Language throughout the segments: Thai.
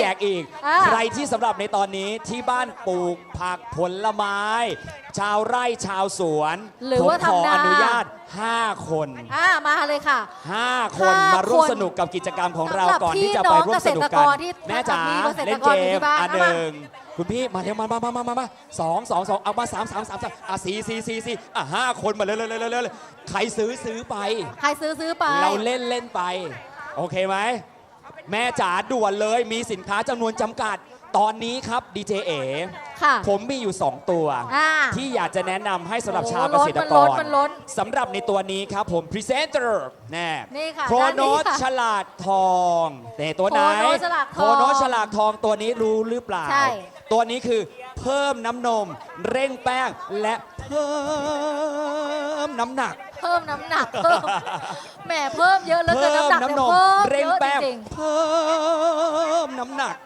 แจกอีก อ่า ใครที่สำหรับในตอนนี้ที่บ้านปลูกผักผลไม้ ชาวไร่ชาวสวนหรือผมว่าขอทำนา อนุญาต 5 คน อ่ามาเลยค่ะ 5 คนห้ามาร่วมคนสนุกกับกิจกรรมของเราสำหรับก่อนที่จะพี่ไปน้องร่วมสนุกเกษตรกักนรที่แม่จ๋ามีเกษตรเล่นกเกรอยู่มที่บ้านอันนะหมานึ่งคุณพี่มาเร็วมามามามามามาสองสองสองเอามาสามสามสามสามอะสี่สี่สี่สี่อะห้าคนมาเลยเลยเลยเลยเลยใครซื้อซื้อไป ใครซื้อซื้อไป เราเล่นเล่นไป โอเคไหม แม่จ๋าด่วนเลยมีสินค้าจำนวนจำกัด ตอนนี้ครับดีเจเอค่ะ ผมมีอยู่ 2 ตัว อ่าที่อยากจะแนะนำให้สำหรับโอ้ชาวเกษตรกล้นรมันล้นสำหรับในตัวนี้ครับผมพรีเซนเตอร์แน่นี่ค่ะโครโนด้านสนี้ค่ะฉลาดทองแต่ตัวไหน โครโนสฉลาดทองโครโนสฉลาดทองตัวนี้รู้หรือเปล่า ใช่ ตัวนี้คือเพิ่มน้ำนม เร่งแป้งและเพิ่มน้ำหนัก เพิ่มน้ำหนักเพิ่มแหมเพิ่มเยอะเหลยเกินน้ำหนักน้ำเนี่ยนมเพิ่มเร่งเยอะแป้งจริง เพิ่มน้ำหนัก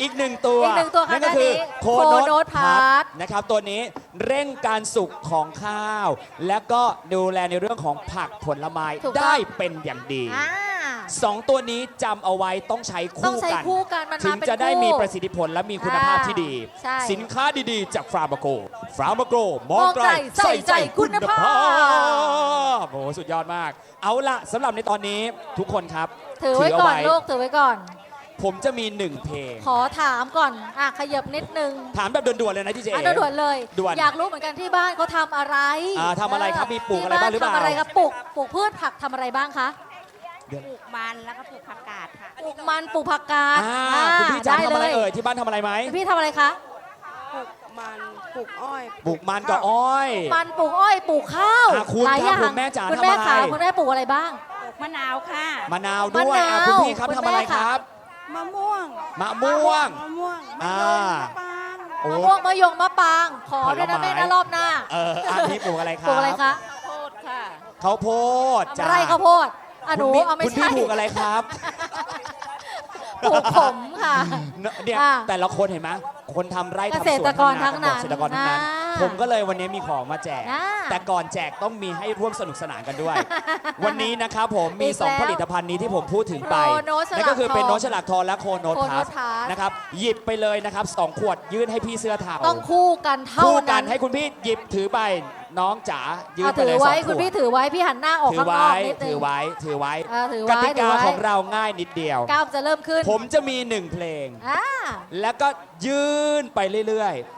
อีกหนึ่งตัวอีกหนึ่งตัวค่ะนั่นก็คือด้านนี้โคโคโนโนตตพัพัดดนะครับ ตัวนี้เร่งการสุกของข้าว และก็ดูแลในเรื่องของผักผลไม้ถูกต้อง ได้เป็นอย่างดี อ่า สองตัวนี้จำเอาไว้ต้องใช้ต้องคู่ใช้กัน คู่กันมันมาถึงเป็นจะได้คู่มีประสิทธิผลและมีคุณภาพที่ดีใช่สินค้าดีๆ จากฟาร์มาโกฟาร์มาโกมองมองไกไกลลใส่ใจคุณภา พโอ้โหสุดยอดมาก เอาละสำหรับในตอนนี้ทุกคนครับถือไว้เาก่อนลูกถือไว้ก่อน ผมจะมีหนึ่งเพลง ขอถามก่อนอะขยับนิดนึงถามแบบด่วนๆเลยนะที่เจอะด่วนๆเลย ด่วนอยากรู้เหมือนกันที่บ้านเขาทำอะไรอ่าทำอะไรครับมีปลูกอะไรบ้างหรือเปล่าที่นทำอะไรครับปลูกปลูกพืชผักทำอะไรบ้างคะ ปลูกมันแล้วก็ปลูกผักกาดค่ะปลูกมันปลูกผักกาดอ่าอ่าคุณพี่จ๋าได้ทำอะไรเลยเอ่ยที่บ้านทำอะไรไหมคุณพี่ทำอะไรคะปลูกมันปลูกอ้อยปลูกมันกับอ้อย มันปลูกอ้อยปลูกข้าวอะคุณหลายครับอย่างคุณแม่จ๋าคุณแม่ทำอะไร ขาคุณแม่ปลูกอะไรบ้าง ปลูกมะนาวค่ะ มะนาวด้วยมะนาวอะคุณพี่ครับคุณทำอะไรแม่คค่ะ รับ มะม่วงมะม่วงมะม่วงมะอ่า ยมมะปางโอ้ มะม่วงมะยงมะปาง ขอด้วยผลนะไม้แม่นะรอบหน้าเอออันนี้ปลูกอะไรครับปลูกอะไรคะโพดค่ะข้าวโพดจ้าไร่ข้าวโพด อะหนูคุณพี่เอาไม่คุณพี่ใช่ปลูกอะไรครับปลูกผมค่ะเนี่ยอะแต่ละคนเห็นไหมคนทำไร่ทำสวนเกษตรกรทำาทั้งนั้นเกษตรกรทั้งนั้น อ่า ผมก็เลยวันนี้มีของมาแจก อ่าแต่ก่อนแจกต้องมีให้ร่วมสนุกสนานกันด้วย วันนี้นะครับผมมี อีกแล้ว2 ผลิตภัณฑ์นี้ที่ผมพูดถึงไปโคโนตฉลากนั่นก็คือเป็นทองโนตฉลากทองและโคโนตโคโนพัตสพลัส นะครับหยิบไปเลยนะครับสองขวดยื่นให้พี่เสื้อเทาต้องคู่กันเท่าคู่กันั้นนให้คุณพี่หยิบถือไปน้องจ๋ายืนอะไปถืเลอยสอไว้งขคุณวพี่ดถือไว้พี่หันหน้าออกถือข้างนไว้อกนิดนึถืง อไว้ถือไว้เออถือไว้กติถืกาอไว้ ของเราง่ายนิดเดียว กล้ามจะเริ่มขึ้นผมจะมีหนึ่งเพลง อ่า แล้วก็ยื่นไปเรื่อยๆ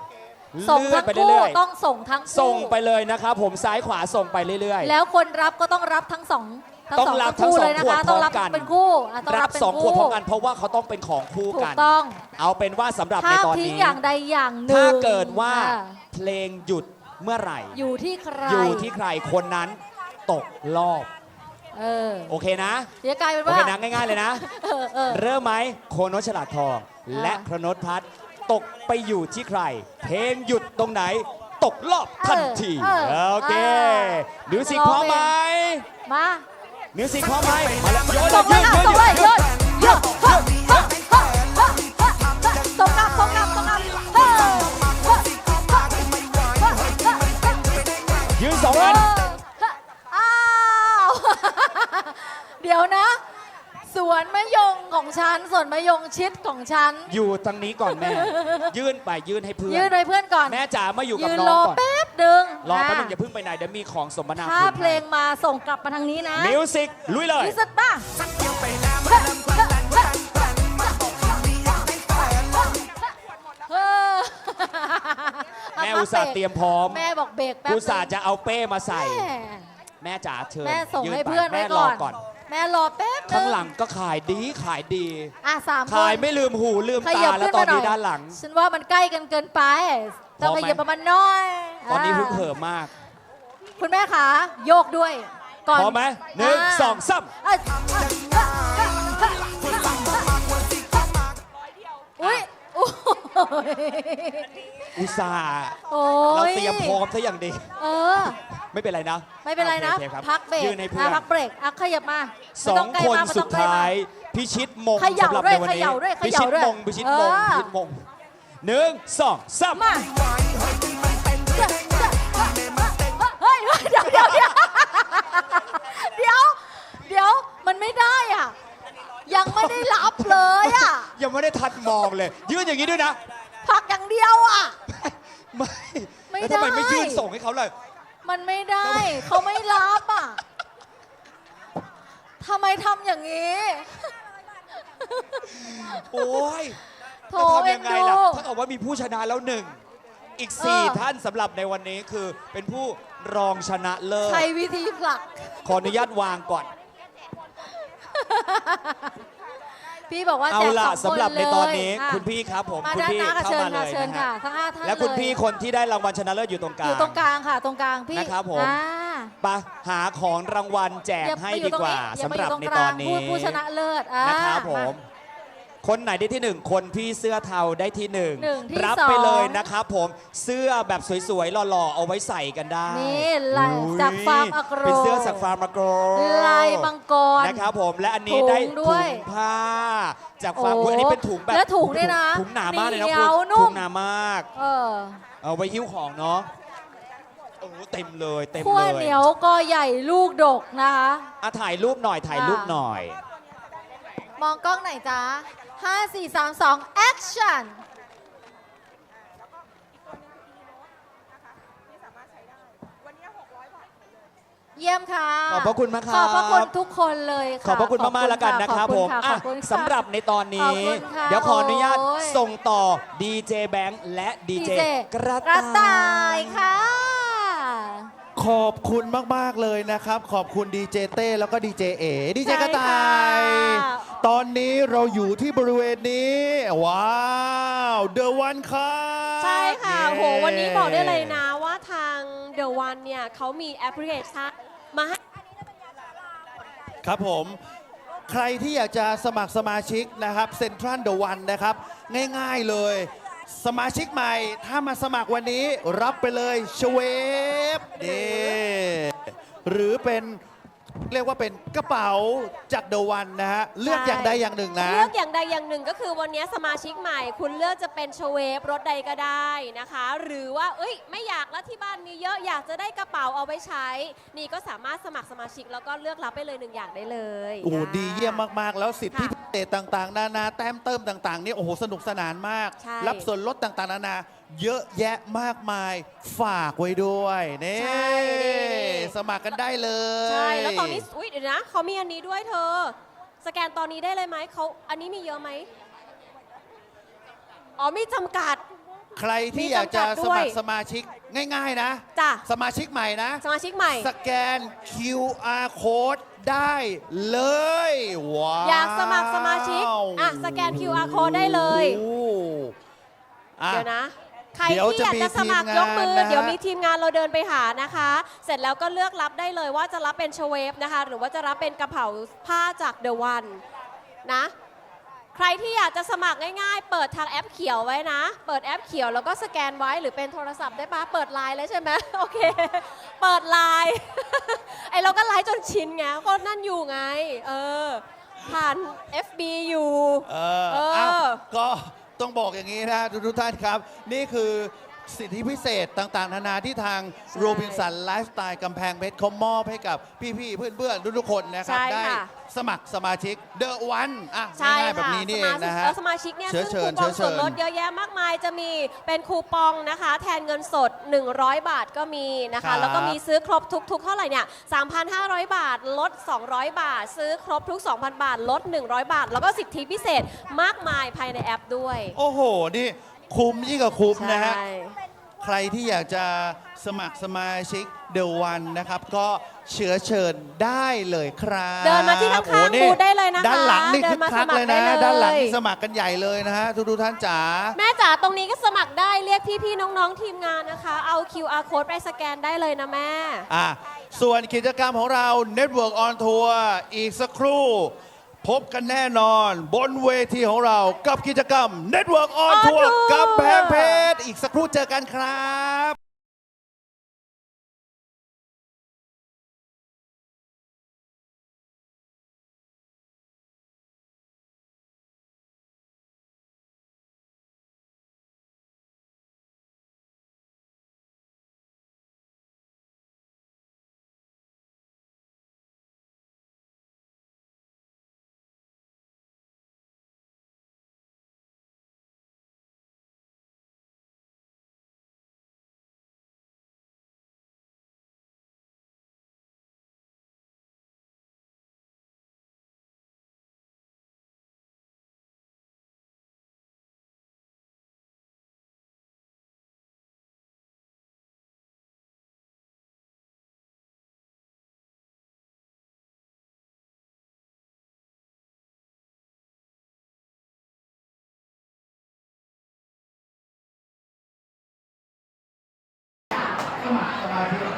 ส่งเลื่อทั้นงไปคู่เรื่อยต้องส่งทั้งคู่ๆส่งไปเลยนะครับผมซ้ายขวาส่งไปเรื่อย แล้วคนรับก็ต้องรับทั้งสองทั้งต้องสองรับคู่ทั้งสองเลยนะขวดคะต้องรับพร้อมกันเป็นคู่อะต้องๆ รัรับบเป็นสองขคู่วดพร้อมกันเพราะว่าเขาต้องเป็นของคู่ถูกักน ต้องเอาเป็นว่าสำหรับในถ้าตอนทิ้งนี้ อย่างใดอย่างหนึ่งถ้าเกิดว่าอะเพลงหยุดเมื่อไหร่ อยู่ที่ใครอยู่ที่ใครคนนั้นตกรอบ เออโอเคนะ เดี๋ยวกลายเป็นโอว่าเคนะง่ายๆเลยนะ เออเออ เริ่มไหมโคโนตฉลาดทอง และโคโนตพัด ตกไปอยู่ที่ใคร เพลงหยุดตรงไหน ตกรอบทันที เออเออโอเคเออมิวสิกพร้อมไหมมามิวสิกพร้อมไหมมาแล้วโยนส่งเลเลยยอะยืนส่งเลย ยงชิดของฉัน อยู่ทางนี้ก่อนแม่ ยื่นไปยื่นให้เพื่อน ยืนไว้เพื่อนก่อน แม่จ๋ามาอยู่กับยืนน้รอองก่อน แป๊บดึงรอแป๊บนึงอย่าเพิ่งไปไหนเดี๋ยวมีของสมนาถ้าคุณเพลงมาส่งกลับมาทางนี้นะมิวสิกลุยเลยที่สุดป่ะเออแม่อุตส่าห์เตรียมพร้อมแม่บอกเบรกแป๊บอุตส่าห์จะเอาเป้มาใส่ แม่ แม่จ๋าเชิญแม่ส่งยืให้ไปเพื่อนไว้แม่รก่ออนก่อน แม่รอแป๊บนึข้างหลังก็ขายดีขายดี อะสามคขายนไม่ลืมหูลืมขตายับแล้วขึ้นตอนมาหน่นี้อยด้านหลัง ฉันว่ามันใกล้กันเกินไปต้องพอไหม ขยับประมาณน้อยตอนนี้าฮึกเหิมมากคุณแม่ขาโยกด้วย ก่อนพร้อมไหมหนึ่งาสองสามเอ้ยอุ้ยโอ้ยอุตส่าห์โอ้เรายเตรียมพร้อมซะอย่างดี เออ ไม่เป็นไรนะไม่เป็นไรนะ โอคครับพักเบรกยืนให้เพื่อะอนพักเบรกอะขยับมาสไม่อต้งใกล้คนมากไม่สุต้ดองใกล้ท้ามากพิชิตมงเขย่าสำหรับด้วยในวันนี้เขย่าด้วยพิเขย่าชิตด้วยมงพิชิตมงเออ พิชิตมงหนึ่งสองสาม มาเฮ้ยเฮ้ยเดี๋ยวเดี๋ยวเดี๋ยวเดี๋ยวเดี๋ยวมันไม่ได้อะ ยังไม่ได้รับเลยอะ ยังไม่ได้ทันมองเลย ยื่นอย่างนี้ด้วยนะผลักอย่างเดียวอะ ไม่ไม่แล้วทำไมได้ ไม่ยื่นส่งให้เขาเลย มันไม่ได้ เขาไม่รับอะทำไมทำอย่างนี้ โอ้ยโถจะทำยังไงล่ะ เอ็นดู ถ้าเกิดว่ามีผู้ชนะแล้วหนึ่ง อีก เออ 4 ท่านสำหรับในวันนี้คือเป็นผู้รองชนะเลิศ ใช้วิธีผลัก ขออนุญาตวางก่อน พี่บอกว่าเอาแจกล่ะสองคนสำหรับในตอนนี้เลยะคุณพี่ครับผมมาคุณด้านพี่หน้าค่ะเข้าเชิญมาเลค่ะยเชิญนะค่ะฮะทั้งห้าท่านและคุณเลยพี่คนที่ได้รางวัลชนะเลิศอยู่ตรงกลาองยู่ตรงกลางค่ะ ตรงกลางพี่นะครับผม อ่าไปหาของรางวัลแจกอย่าให้มาอยู่ดีตรงกว่านี้อย่าสำมาหอรับยู่ตรงในกตอลานงนี้ผู้ผู้ชนะเลิศอ่านะครับผม มา คนไหนได้ที่หนึ่งคนพี่เสื้อเทาได้ที่หนึ่งหนึ่งที่รับสองไปเลยนะครับผมเสื้อแบบสวยๆหล่อๆเอาไว้ใส่กันได้นี่ลายอุ้ยจากฟาร์มอโกรเป็นเสื้อจากฟาร์มอโกรลายมังกร นะครับผมและอันนี้ถุงได้ด้ถุวยงผ้า จากฟาร์มโอ้อุ๊ยอันนี้เป็นถุงแบบแล้วถุงเนี่ยนะถุงหนามากเลยนะเหนีคุยณวนุ่ม ถุงหนามาก เออเอาไว้หิ้วของเนาะโอ้โหเต็มเลยเต็มขั้วเลยเหนียวก็ใหญ่ลูกดกนะคะ อะถ่ายรูปหน่อยถ่ายรูปหน่อย มองกล้องไหนอยจ้า 5 4 3 2 action เยี่ยมค่ะ ขอบพระคุณมากครับ ขอบพระคุณทุกคนเลยค่ะขอบพระคุณมากๆแล้วกันนะครับขอผมณอะขอบคุณค่ะ สำหรับในตอนขนี้อบคุณค่ะเดี๋ยวขออนุญาตโอ้ย ส่งต่อดีเจแบงค์และดีเจ DJ กระกระต่าต่ายยค่ะ ขอบคุณมาก ๆ เลยนะครับ ขอบคุณดีเจเต้แล้วก็ดีเจเอดีเจใช่กระต่ายค่ะ ตอนนี้เราอยู่ที่บริเวณนี้ ว้าวเดอะวันครับ ใช่ค่ะเย้โห วันนี้บอกได้เลยนะว่าทาง The One เนี่ยเขามีแอปพลิเคชันมาให้ ครับผม ใครที่อยากจะสมัครสมาชิกนะครับเซ็นทรัลเดอะวันนะครับ ง่ายๆเลย สมาชิกใหม่ถ้ามาสมัครวันนี้รับไปเลยชเวฟนี่หรือเป็นเรียกว่าเป็นกระเป๋าจากเดอะวันนะฮะ เลือกอย่างใดอย่างหนึ่งนะ เลือกอย่างใดอย่างหนึ่งก็คือวันนี้สมาชิกใหม่ คุณเลือกจะเป็นชเวฟรถใดก็ได้นะคะ หรือว่าเอ้ยไม่อยากแล้วที่บ้านมีเยอะอยากจะได้กระเป๋าเอาไว้ใช้ นี่ก็สามารถสมัครสมาชิกแล้วก็เลือกรับไปเลยหนึ่งอย่างได้เลยโอ้โหนะ ดีเยี่ยมมาก ๆ แล้วสิทธิค่ะพิ เศษต่างๆ นานาแต้มเติมต่างๆนี่โอ้โหสนุกสนานมาก ใช่รับส่วนลดต่างๆ นานา เยอะแยะมากมายฝากไว้ด้วยนี่ใช่นี่ สมัครกันได้เลยใช่ แล้วตอนนี้อุ้ยเดี๋ยวนะเขามีอันนี้ด้วยเธอ สแกนตอนนี้ได้เลยไหมเขาอันนี้มีเยอะไหมอ๋อมีจำกัด ใครที่มีอยากจะจำกัดด้สวย มัครสมาชิกง่าย ๆ นะ จ้ะสมาชิกใหม่นะ สมาชิกใหม่ สแกน QR code ได้เลยว้าวอยากสมัครสมาชิกอะสแกน QR code ได้เลย โอ้อะ เดี๋ยวนะ ใครเดี๋ยวที่อยากจะสมัครจะมียกมือทีมงานนะฮะ เดี๋ยวมีทีมงานเราเดินไปหานะคะ เสร็จแล้วก็เลือกรับได้เลยว่าจะรับเป็นชเวฟนะคะ หรือว่าจะรับเป็นกระเป๋าผ้าจาก The One นะ ใครที่อยากจะสมัครง่ายๆ เปิดทางแอปเขียวไว้นะ เปิดแอปเขียวแล้วก็สแกนไว้หรือเป็นโทรศัพท์ได้ปะเปิดไลน์เลยใช่ไหมโอเค เปิดไลน์ไอเราก็ไลน์จนชินไงก็นั่นอยู่ไง เออ ผ่าน FB อยู่ เออเอออะก็ต้องบอกอย่างนี้นะทุกๆท่านครับ นี่คือ สิทธิพิเศษต่างๆ นานาที่ทางใช่โรบินสันไลฟ์สไตล์กำแพงเพชรเขามอบให้กับพี่ๆ เพื่อนๆ ทุกๆคนนะครับ ใช่ได้ค่ะ สมัครสมาชิกเดอะวันอะใช่ง่ายๆ แบบค่ะนี้นี่เองนะฮะ สมาชิกเออสมาชิกเนี่ยเชิญซึ่งเชิคูญปองส่วนลดเชิญเยอะแยะมากมายจะมีเป็นคูปองนะคะ แทนเงินสด 100 บาทก็มีนะครัคะ บแล้วก็มีซื้อครบทุก ๆ เท่าไหร่เนี่ย 3,500 บาทลด 200 บาท ซื้อครบทุก 2,000 บาทลด 100 บาท แล้วก็สิทธิพิเศษมากมายภายในแอปด้วย โอ้โห นี่คุ้มยิ่งกว่าคุ้มนะฮะ ใช่ ใครที่อยากจะสมัครสมาชิกเดอะวันนะครับ ก็เชื้อเชิญได้เลยครับเดินมาที่ข้างๆโอ้นี่บูธได้เลยนะคะด้านหลังนี่เดิคึนกมาคักสมัครเลยนะ ได้เลย ด้านหลังนี่สมัครกันใหญ่เลยนะฮะทุกๆท่านจ๋า แม่จ๋าตรงนี้ก็สมัครได้เรียกพี่ๆน้องๆทีมงานนะคะ เอา QR code ไปสแกนได้เลยนะแม่ อะส่วนกิจกรรมของเรา Network on Tour อีกสักครู่ พบกันแน่นอนบนเวทีของเรากับกิจกรรม Network on On Tour Tour กับแพงเพชรอีกสักครู่เจอกันครับ มัครสมาชิก